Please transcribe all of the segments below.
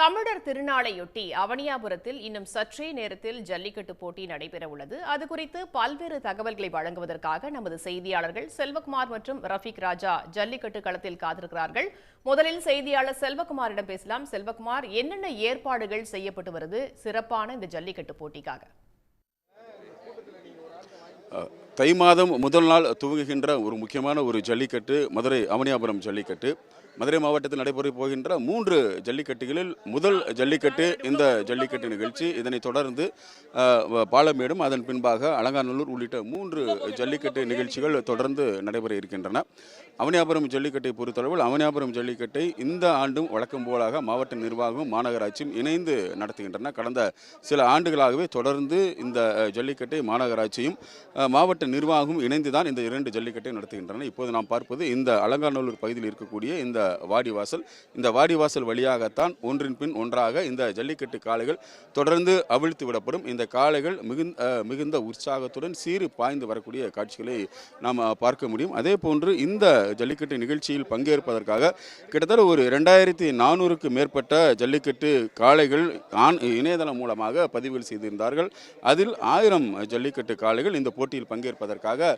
தமிழர் திருநாளையொட்டி அவனியாபுரத்தில் இன்னும் சற்றே நேரத்தில் ஜல்லிக்கட்டு போட்டி நடைபெற உள்ளது அது குறித்து பல்வேறு தகவல்களை வழங்குவதற்காக நமது செய்தியாளர்கள் செல்வகுமார் மற்றும் ரஃபீக் ராஜா ஜல்லிக்கட்டு களத்தில் காத்திருக்கிறார்கள். முதலில் செய்தியாளர் செல்வகுமாரிடம் பேசலாம். செல்வகுமார் என்னென்ன ஏற்பாடுகள் செய்யப்பட்டு வருது? சிறப்பான இந்த ஜல்லிக்கட்டு போட்டிக்காக. தை மாதம் முதல் நாள் துவங்குகின்ற ஒரு முக்கியமான ஒரு ஜல்லிக்கட்டு மதுரை அவனியாபுரம் ஜல்லிக்கட்டு. மதுரை மாவட்டத்தில் நடைபெற போகின்ற மூன்று ஜல்லிக்கட்டுகளில் முதல் ஜல்லிக்கட்டு இந்த ஜல்லிக்கட்டு நிகழ்ச்சி. இதனைத் தொடர்ந்து பாலமேடும் அதன் பின்பாக அலங்காநல்லூர் உள்ளிட்ட மூன்று ஜல்லிக்கட்டு நிகழ்ச்சிகள் தொடர்ந்து நடைபெற இருக்கின்றன. அவனியாபுரம் ஜல்லிக்கட்டை பொறுத்தளவில் அவனியாபுரம் ஜல்லிக்கட்டை இந்த ஆண்டும் வழக்கம் போலாக மாவட்ட நிர்வாகமும் மாநகராட்சியும் இணைந்து நடத்துகின்றன. கடந்த சில ஆண்டுகளாகவே தொடர்ந்து இந்த ஜல்லிக்கட்டை மாநகராட்சியும் மாவட்ட நிர்வாகமும் இணைந்து தான் இந்த இரண்டு ஜல்லிக்கட்டை நடத்துகின்றன. இப்போது நாம் பார்ப்பது இந்த அலங்காநல்லூர் பகுதியில் இருக்கக்கூடிய இந்த வாடிவாசல் இந்த வாடிவாசல் வழியாகத்தான் ஒன்றின் பின் ஒன்றாக இந்த ஜல்லிக்கட்டு காளைகள் தொடர்ந்து அவிழ்த்து விடப்படும். இந்த காளைகள் மிகுந்த மிகுந்த உற்சாகத்துடன் சீறு பாய்ந்து வரக்கூடிய காட்சிகளை நாம் பார்க்க முடியும். அதே போன்று இந்த ஜல்லிக்கட்டு நிகழ்ச்சியில் பங்கேற்பதற்காக கிட்டத்தட்ட ஒரு ரெண்டாயிரத்தி நானூறுக்கு மேற்பட்ட ஜல்லிக்கட்டு காளைகள் ஆண் இணையதளம் மூலமாக பதிவு செய்திருந்தார்கள். அதில் ஆயிரம் ஜல்லிக்கட்டு காளைகள் இந்த போட்டியில் பங்கேற்பதற்காக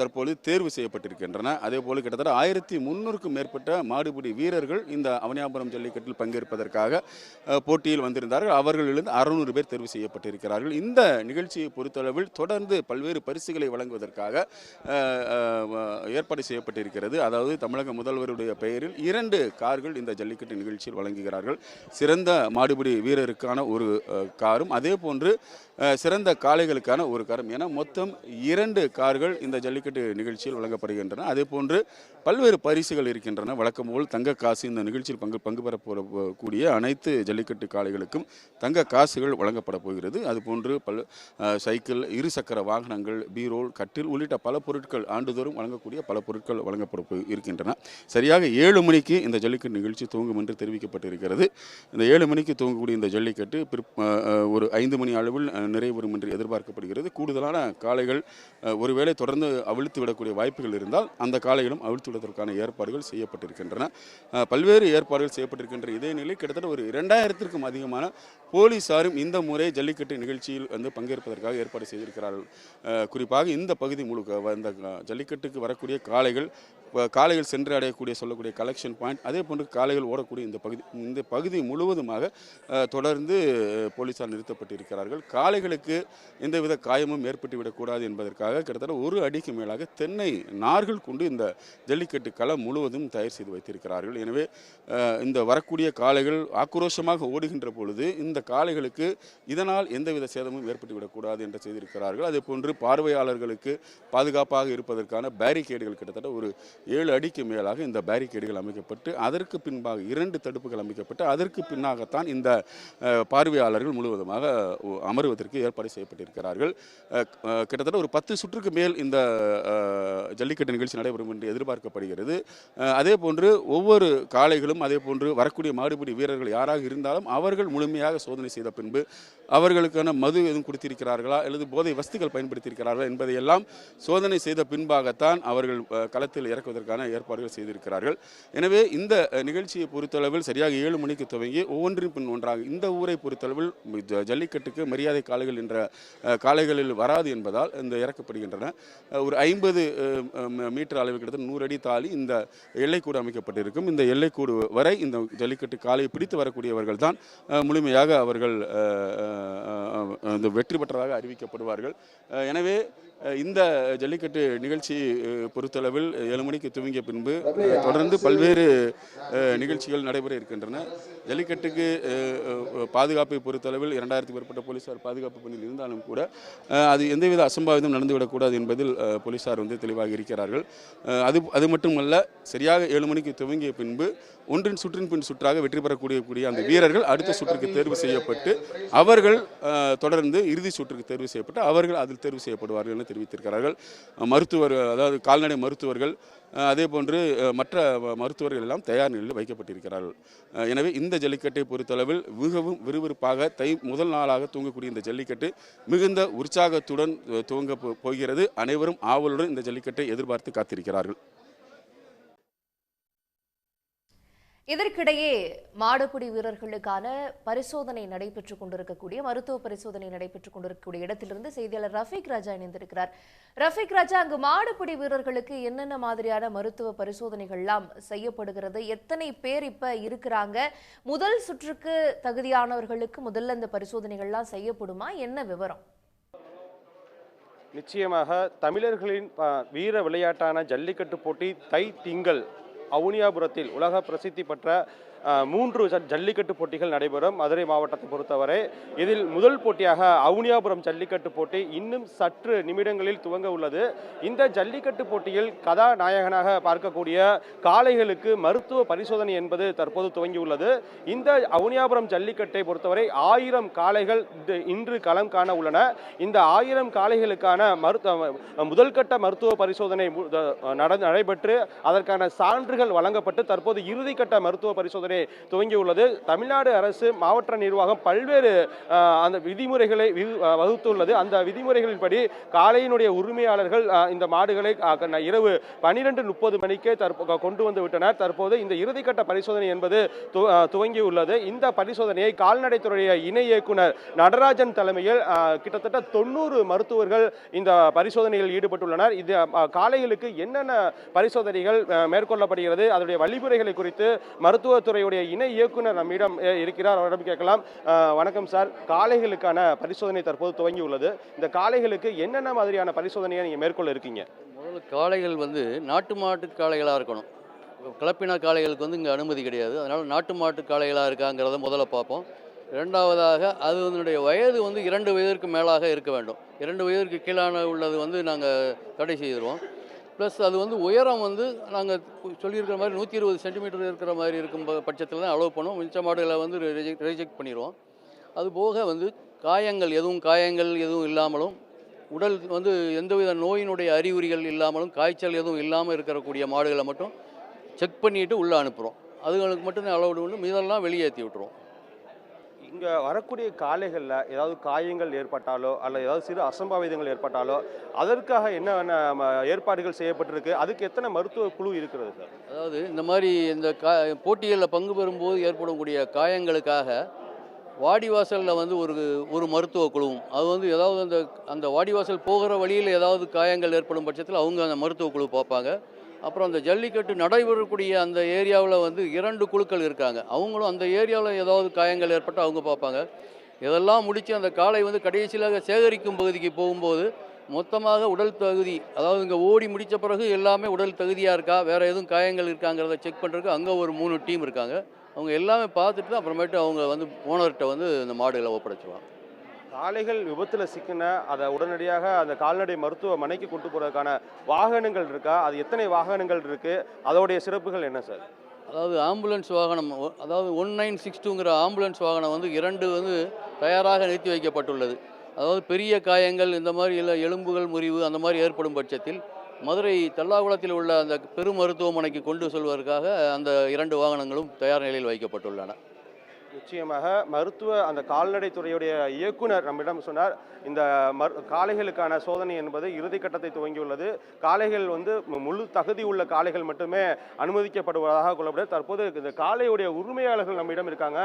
தற்போது தேர்வு செய்யப்பட்டிருக்கின்றன. அதே போல கிட்டத்தட்ட ஆயிரத்தி முன்னூறுக்கும் மேற்பட்ட மாடுபிடி வீரர்கள் இந்த அவனியாபுரம் ஜல்லிக்கட்டில் பங்கேற்பதற்காக போட்டியில் வந்திருந்தார்கள். அவர்களிலிருந்து அறுநூறு பேர் தேர்வு செய்யப்பட்டிருக்கிறார்கள். இந்த நிகழ்ச்சியை பொறுத்தளவில் தொடர்ந்து பல்வேறு பரிசுகளை வழங்குவதற்காக ஏற்பாடு செய்யப்பட்டிருக்கிறது. அதாவது தமிழக முதல்வருடைய பெயரில் இரண்டு கார்கள் இந்த ஜல்லிக்கட்டு நிகழ்ச்சியில் வழங்குகிறார்கள். சிறந்த மாடுபிடி வீரருக்கான ஒரு காரும் அதே போன்று சிறந்த காளைகளுக்கான ஒரு காரும். என மொத்தம் இரண்டு கார்கள் இந்த ஜல்லிக்கட்டு நிகழ்ச்சியில் வழங்கப்படுகின்றன. அதே போன்று பல்வேறு பரிசுகள் இருக்கின்றன. வழக்கம் போல் தங்க காசு இந்த நிகழ்ச்சியில் பங்கு பங்கு பெற கூடிய அனைத்து ஜல்லிக்கட்டு காளைகளுக்கும் தங்க காசுகள் வழங்கப்பட போகிறது. அதுபோன்று பல சைக்கிள் இருசக்கர வாகனங்கள் பீரோல் கட்டில் உள்ளிட்ட பல பொருட்கள் ஆண்டுதோறும் வழங்கக்கூடிய பல பொருட்கள் வழங்கப்பட போ- இருக்கின்றன. சரியாக ஏழு மணிக்கு இந்த ஜல்லிக்கட்டு நிகழ்ச்சி துவங்கும் என்று தெரிவிக்கப்பட்டிருக்கிறது. இந்த ஏழு மணிக்கு துவங்கக்கூடிய இந்த ஜல்லிக்கட்டு பிற்- ஒரு ஐந்து மணி அளவில் நிறைவுறும் என்று எதிர்பார்க்கப்படுகிறது. கூடுதலான காளைகள் ஒருவேளை தொடர்ந்து அவிழ்த்து விடக்கூடிய வாய்ப்புகள் இருந்தால் அந்த காளைகளும் அவிழ்த்து விடுவதற்கான ஏற்பாடுகள் செய்யப்பட்டிருக்கின்றன. அஹ், பல்வேறு ஏற்பாடுகள் செய்யப்பட்டிருக்கின்ற இதே நிலை கிட்டத்தட்ட ஒரு இரண்டாயிரத்திற்கும் அதிகமான போலீசாரும் இந்த முறை ஜல்லிக்கட்டு நிகழ்ச்சியில் வந்து பங்கேற்பதற்காக ஏற்பாடு செய்திருக்கிறார்கள். குறிப்பாக இந்த பகுதி முழுக்க வ- இந்த ஜல்லிக்கட்டுக்கு வரக்கூடிய காளைகள் காளைகள் சென்று அடையக்கூடிய சொல்லக்கூடிய கலெக்ஷன் பாயிண்ட் அதே போன்று காளைகள் ஓடக்கூடிய இந்த பகுதி இந்த பகுதி முழுவதுமாக தொடர்ந்து போலீசார் நிறுத்தப்பட்டிருக்கிறார்கள். காளைகளுக்கு எந்தவித காயமும் ஏற்பட்டுவிடக்கூடாது என்பதற்காக கிட்டத்தட்ட ஒரு அடிக்கு மேலாக தென்னை நார்கள் கொண்டு இந்த ஜல்லிக்கட்டு களம் முழுவதும் தயார் செய்து வைத்திருக்கிறார்கள். எனவே இந்த வரக்கூடிய காளைகள் ஆக்ரோஷமாக ஓடுகின்ற பொழுது இந்த காளைகளுக்கு இதனால் எந்தவித சேதமும் ஏற்பட்டுவிடக்கூடாது என்று செய்திருக்கிறார்கள். அதே போன்று பார்வையாளர்களுக்கு பாதுகாப்பாக இருப்பதற்கான பேரிகேடுகள் கிட்டத்தட்ட ஒரு ஏழு அடிக்கு மேலாக இந்த பேரிகேடுகள் அமைக்கப்பட்டு அதற்கு பின்பாக இரண்டு தடுப்புகள் அமைக்கப்பட்டு அதற்கு பின்னாகத்தான் இந்த பார்வையாளர்கள் முழுவதுமாக அமர்வதற்கு அமருவதற்கு ஏற்பாடு செய்யப்பட்டிருக்கிறார்கள். கிட்டத்தட்ட ஒரு பத்து சுற்றுக்கு மேல் இந்த ஜல்லிக்கட்டு நிகழ்ச்சி நடைபெறும் என்று எதிர்பார்க்கப்படுகிறது. அதே போன்று ஒவ்வொரு காளைகளும் அதே போன்று வரக்கூடிய மாடுபிடி வீரர்கள் யாராக இருந்தாலும் அவர்கள் முழுமையாக சோதனை செய்த பின்பு அவர்களுக்கான மது எதுவும் கொடுத்திருக்கிறார்களா அல்லது போதை வஸ்துக்கள் பயன்படுத்தியிருக்கிறார்களா என்பதையெல்லாம் சோதனை செய்த பின்பாகத்தான் அவர்கள் களத்தில் இறக்குவதற்கான ஏற்பாடுகள் செய்திருக்கிறார்கள். எனவே இந்த நிகழ்ச்சியை பொறுத்தளவில் சரியாக ஏழு மணிக்கு துவங்கி ஒவ்வொன்றின் பின் ஒன்றாக இந்த ஊரை பொறுத்தளவில் ஜல்லிக்கட்டுக்கு மரியாதை காளைகள் என்ற காளைகளில் வராது என்பதால் இந்த இறக்கப்படுகின்றன. ஒரு ஐம்பது மீட்டர் அளவு கிட்டத்தட்ட நூறு அடி தாலி இந்த எல்லைக்கூடு அமைக்கப்பட்டிருக்கும் இந்த எல்லைக்கூடு வரை இந்த ஜல்லிக்கட்டு காலை பிடித்து வரக்கூடியவர்கள் தான் முழுமையாக அவர்கள் இந்த வெற்றி பெற்றதாக அறிவிக்கப்படுவார்கள். எனவே இந்த ஜல்லிக்கட்டு நிகழ்ச்சி பொறுத்தளவில் ஏழு மணிக்கு துவங்கிய பின்பு தொடர்ந்து பல்வேறு நிகழ்ச்சிகள் நடைபெற இருக்கின்றன. ஜல்லிக்கட்டுக்கு பாதுகாப்பை பொறுத்தளவில் இரண்டாயிரத்துக்கு மேற்பட்ட போலீசார் பாதுகாப்பு பணியில் இருந்தாலும் கூட அது எந்தவித அசம்பாவிதம் நடந்துவிடக்கூடாது என்பதில் போலீஸார் போலீசார் வந்து தெளிவாக இருக்கிறார்கள். அது அது மட்டுமல்ல சரியாக ஏழு மணிக்கு துவங்கிய பின்பு ஒன்றின் சுற்றின் பின் சுற்றாக வெற்றி பெறக்கூடிய கூடிய அந்த வீரர்கள் அடுத்த சுற்றுக்கு தேர்வு செய்யப்பட்டு அவர்கள் தொடர்ந்து இறுதி சுற்றுக்கு தேர்வு செய்யப்பட்டு அவர்கள் அதில் தேர்வு செய்யப்படுவார்கள் என தெரிவித்திருக்கிறார்கள். மருத்துவர் அதாவது கால்நடை மருத்துவர்கள் அதே போன்று மற்ற மருத்துவர்கள் எல்லாம் தயார் நிலையில் வைக்கப்பட்டிருக்கிறார்கள். எனவே இந்த ஜல்லிக்கட்டை பொறுத்தளவில் மிகவும் விறுவிறுப்பாக தை முதல் நாளாக தூங்கக்கூடிய இந்த ஜல்லிக்கட்டு மிகுந்த உற்சாகத்துடன் துவங்க போகிறது. அனைவரும் ஆவலுடன் இந்த ஜல்லிக்கட்டை எதிர்பார்த்து காத்திருக்கிறார்கள். இதற்கிடையே மாடுபிடி வீரர்களுக்கான பரிசோதனை நடைபெற்றுக் கொண்டிருக்கக்கூடிய மருத்துவ பரிசோதனை நடைபெற்றுக் கொண்டிருக்கக்கூடிய இடத்திலிருந்து செய்தியாளர் ரஃபீக் ராஜா இணைந்திருக்கிறார். ரஃபீக் ராஜா அங்கு மாடுபிடி வீரர்களுக்கு என்னென்ன மாதிரியான மருத்துவ பரிசோதனைகள்லாம் செய்யப்படுகிறது? எத்தனை பேர் இப்ப இருக்கிறாங்க? முதல் சுற்றுக்கு தகுதியானவர்களுக்கு முதல்ல இந்த பரிசோதனைகள்லாம் செய்யப்படுமா? என்ன விவரம்? நிச்சயமாக தமிழர்களின் வீர விளையாட்டான ஜல்லிக்கட்டு போட்டி தை திங்கள் அவுனியாபுரத்தில் உலக பிரசித்தி பெற்ற மூன்று ஜல்லிக்கட்டு போட்டிகள் நடைபெறும். மதுரை மாவட்டத்தை பொறுத்தவரை இதில் முதல் போட்டியாக அவுனியாபுரம் ஜல்லிக்கட்டு போட்டி இன்னும் சற்று நிமிடங்களில் துவங்க உள்ளது. இந்த ஜல்லிக்கட்டு போட்டியில் கதாநாயகனாக பார்க்கக்கூடிய காளைகளுக்கு மருத்துவ பரிசோதனை என்பது தற்போது துவங்கியுள்ளது. இந்த அவுனியாபுரம் ஜல்லிக்கட்டை பொறுத்தவரை ஆயிரம் காளைகள் இன்று- களம் காண உள்ளன. இந்த ஆயிரம் காளைகளுக்கான மருத்துவ முதல் கட்ட மருத்துவ பரிசோதனை மு- நடைபெற்று அதற்கான சான்றுகள் வழங்கப்பட்டு தற்போது இறுதிக்கட்ட மருத்துவ பரிசோதனை துவங்கியுள்ளது. தமிழ்நாடு அரசு மாவட்ட நிர்வாகம் பல்வேறு அந்த விதிமுறைகளை வி- வகுத்துள்ளது. அந்த விதிமுறைகளின்படி காலையினுடைய உரிமையாளர்கள் இந்த மாடுகளை இரவு பனிரெண்டு முப்பது மணிக்கே தற்போ கொண்டு வந்து விட்டனர். தற்போது இந்த இறுதிக்கட்ட பரிசோதனை என்பது து- துவங்கியுள்ளது. இந்த பரிசோதனையை கால்நடைத்துறைய இணை இயக்குனர் நடராஜன் தலைமையில் கிட்டத்தட்ட தொண்ணூறு மருத்துவர்கள் இந்த பரிசோதனையில் ஈடுபட்டுள்ளனர். இது காலைகளுக்கு என்னென்ன பரிசோதனைகள் மேற்கொள்ளப்படுகிறது அதனுடைய வழிமுறைகளை குறித்து மருத்துவத்துறை துறையுடைய இணை இயக்குனர் நம்மிடம் இருக்கிறார். அவரிடம் கேட்கலாம். வணக்கம் சார். காளைகளுக்கான பரிசோதனை தற்போது துவங்கி உள்ளது இந்த காளைகளுக்கு என்னென்ன மாதிரியான பரிசோதனையை நீங்கள் மேற்கொள்ள இருக்கீங்க? முதல்ல காளைகள் வந்து நாட்டு மாட்டு காளைகளாக இருக்கணும். கலப்பின காளைகளுக்கு வந்து இங்கே அனுமதி கிடையாது. அதனால் நாட்டு மாட்டு காளைகளாக இருக்காங்கிறத முதல்ல பார்ப்போம். இரண்டாவதாக அது அதனுடைய வயது வந்து இரண்டு வயதிற்கு மேலாக இருக்க வேண்டும். இரண்டு வயதிற்கு கீழான உள்ளது வந்து நாங்கள் தடை செய்திருவோம். ப்ளஸ் அது வந்து உயரம் வந்து நாங்கள் சொல்லியிருக்கிற மாதிரி நூற்றி இருபது சென்டிமீட்டர் இருக்கிற மாதிரி இருக்கும் ப- பட்சத்தில் தான் அலோவ் பண்ணுவோம். மிச்ச மாடுகளை வந்து ரிஜெக்ட் ரிஜெக்ட் பண்ணிடுவோம் அது போக வந்து காயங்கள் எதுவும் காயங்கள் எதுவும் இல்லாமலும் உடல் வந்து எந்தவித நோயினுடைய அறிகுறிகள் இல்லாமலும் காய்ச்சல் எதுவும் இல்லாமல் இருக்கக்கூடிய மாடுகளை மட்டும் செக் பண்ணிவிட்டு உள்ளே அனுப்புகிறோம் அதுகளுக்கு மட்டும்தான் அலௌடு உண்டு மீதெல்லாம் வெளியேற்றி விட்டுருவோம். இங்கே வரக்கூடிய காளைகளில் ஏதாவது காயங்கள் ஏற்பட்டாலோ அல்ல ஏதாவது சிறு அசம்பாவிதங்கள் ஏற்பட்டாலோ அதற்காக என்ன ஏற்பாடுகள் செய்யப்பட்டிருக்கு? அதுக்கு எத்தனை மருத்துவ குழு இருக்கிறது சார்? அதாவது இந்த மாதிரி இந்த கா போட்டிகளில் பங்கு பெறும்போது ஏற்படக்கூடிய காயங்களுக்காக வாடிவாசலில் வந்து ஒரு ஒரு மருத்துவ குழுவும். அது வந்து ஏதாவது அந்த அந்த வாடிவாசல் போகிற வழியில் ஏதாவது காயங்கள் ஏற்படும் பட்சத்தில் அவங்க அந்த மருத்துவ குழு பார்ப்பாங்க. அப்புறம் அந்த ஜல்லிக்கட்டு நடைபெறக்கூடிய அந்த ஏரியாவில் வந்து இரண்டு குழுக்கள் இருக்காங்க. அவங்களும் அந்த ஏரியாவில் ஏதாவது காயங்கள் ஏற்பட்டால் அவங்க பார்ப்பாங்க. இதெல்லாம் முடித்து அந்த காளை வந்து கடைசியாக சேகரிக்கும் பகுதிக்கு போகும்போது மொத்தமாக உடல் தகுதி அதாவது இங்கே ஓடி முடித்த பிறகு எல்லாமே உடல் தகுதியாக இருக்கா வேறு எதுவும் காயங்கள் இருக்காங்கிறத செக் பண்ணுறதுக்கு அங்கே ஒரு மூணு டீம் இருக்காங்க. அவங்க எல்லாமே பார்த்துட்டு தான் அப்புறமேட்டு அவங்க வந்து ஓனர்கிட்ட வந்து இந்த மாடுகளை ஒப்படைச்சிருவாங்க. காளைகள் விபத்தில் சிக்கின அதை உடனடியாக அந்த கால்நடை மருத்துவமனைக்கு கொண்டு போகிறதுக்கான வாகனங்கள் இருக்கா? அது எத்தனை வாகனங்கள் இருக்குது அதோடைய சிறப்புகள் என்ன சார்? அதாவது ஆம்புலன்ஸ் வாகனம் அதாவது ஒன் நைன் சிக்ஸ் டூங்கிற ஆம்புலன்ஸ் வாகனம் வந்து இரண்டு வந்து தயாராக நிறுத்தி வைக்கப்பட்டுள்ளது. அதாவது பெரிய காயங்கள் இந்த மாதிரி இல்லை எலும்புகள் முறிவு அந்த மாதிரி ஏற்படும் பட்சத்தில் மதுரை தல்லாகுளத்தில் உள்ள அந்த பெரு மருத்துவமனைக்கு கொண்டு செல்வதற்காக அந்த இரண்டு வாகனங்களும் தயார் நிலையில் வைக்கப்பட்டுள்ளன. நிச்சயமாக மருத்துவ அந்த கால்நடை துறையுடைய இயக்குனர் நம்மிடம் சொன்னார் இந்த மரு காளைகளுக்கான சோதனை என்பது இறுதிக்கட்டத்தை துவங்கியுள்ளது. காளைகள் வந்து முழு தகுதி உள்ள காளைகள் மட்டுமே அனுமதிக்கப்படுவதாக கொள்ளப்படுது தற்போது இந்த காளையுடைய உரிமையாளர்கள் நம்மிடம் இருக்காங்க.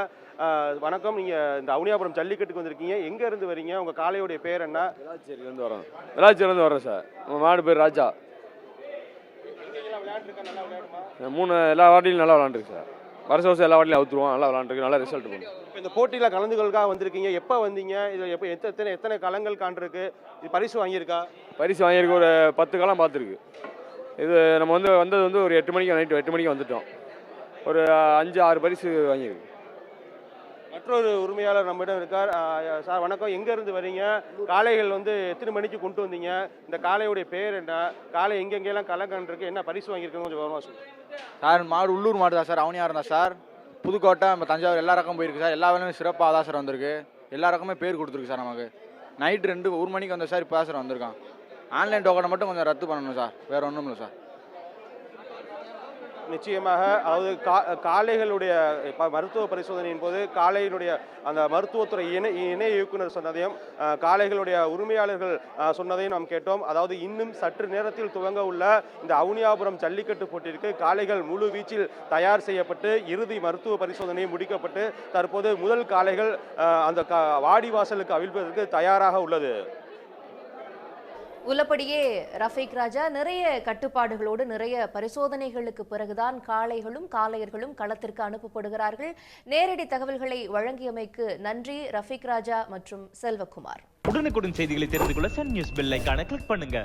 வணக்கம். நீங்க இந்த அவுனியாபுரம் ஜல்லிக்கட்டுக்கு வந்திருக்கீங்க. எங்க இருந்து வரீங்க? உங்க காளையுடைய பேர் என்ன? விளாச்சேரியிலேருந்து வரோம் விளாச்சேரியிலேருந்து வரோம் சார். நம்ம மாடு பேர் ராஜா. மூணு எல்லா வாட்டிலையும் நல்லா விளாண்டுருக்கு சார். வருஷம் வருஷம் எல்லா வாட்டிலையும் அவுத்துருவோம். நல்லா விளாண்டுருக்கு. நல்லா ரிசல்ட் பண்ணும் இப்போ இந்த போட்டியில் கலந்துகளுக்காக வந்திருக்கீங்க. எப்போ வந்தீங்க? இது எப்போ எத்த- எத்தனை எத்தனை களங்கள் காண்டிருக்கு இது பரிசு வாங்கியிருக்கா? பரிசு வாங்கியிருக்கு ஒரு பத்து காலம் பார்த்துருக்கு இது நம்ம வந்து வந்தது வந்து ஒரு எட்டு மணிக்கு நைட்டு எட்டு மணிக்கு வந்துட்டோம். ஒரு அஞ்சு ஆறு பரிசு வாங்கியிருக்கு மற்றொரு உரிமையாளர் நம்மிடம் இருக்கார். சார் வணக்கம். எங்கேருந்து வரீங்க? காளைகள் வந்து எத்தனை மணிக்கு கொண்டு வந்தீங்க? இந்த காளையுடைய பேர் என்ன? காளை எங்கெங்கெல்லாம் கலங்கன்றிருக்கு என்ன பரிசு வாங்கியிருக்குன்னு கொஞ்சம் விவரமா சார் மாடு உள்ளூர் மாடு தான் சார். அவனியாக இருந்தா சார். புதுக்கோட்டை நம்ம தஞ்சாவூர் எல்லா ரகம் போயிருக்கு சார். எல்லா வேலையும் சிறப்பாக தான் சார் வந்திருக்கு. எல்லா ரகமே பேர் கொடுத்துருக்கு சார் நமக்கு. நைட் ரெண்டு ஒரு மணிக்கு வந்த சார் இப்போ தான் சார் வந்திருக்கான். ஆன்லைன் டோக்கனை மட்டும் கொஞ்சம் ரத்து பண்ணணும் சார். வேறு ஒன்றும் இல்லை சார். நிச்சயமாக அதாவது கா காளைகளுடைய ப- மருத்துவ பரிசோதனையின் போது காளையினுடைய அந்த மருத்துவத்துறை இணை இணை இயக்குனர் சொன்னதையும் காளைகளுடைய உரிமையாளர்கள் சொன்னதையும் நாம் கேட்டோம். அதாவது இன்னும் சற்று நேரத்தில் துவங்க உள்ள இந்த அவுனியாபுரம் ஜல்லிக்கட்டு போட்டிற்கு காளைகள் முழு வீச்சில் தயார் செய்யப்பட்டு இறுதி மருத்துவ பரிசோதனை முடிக்கப்பட்டு தற்போது முதல் காளைகள் அந்த கா- வாடி வாசலுக்கு அவிழ்ப்பதற்கு தயாராக உள்ளது. உள்ளபடியே ரஃபீக் ராஜா நிறைய கட்டுப்பாடுகளோடு நிறைய பரிசோதனைகளுக்கு பிறகுதான் காளைகளும் காளையர்களும் களத்திற்கு அனுப்பப்படுகிறார்கள். நேரடி தகவல்களை வழங்கியமைக்கு நன்றி ரஃபீக் ராஜா மற்றும் செல்வகுமார். உடனுக்குடன் செய்திகளை தெரிந்து கொள்ள சன் நியூஸ் பெல் ஐக்கான கிளிக் பண்ணுங்க.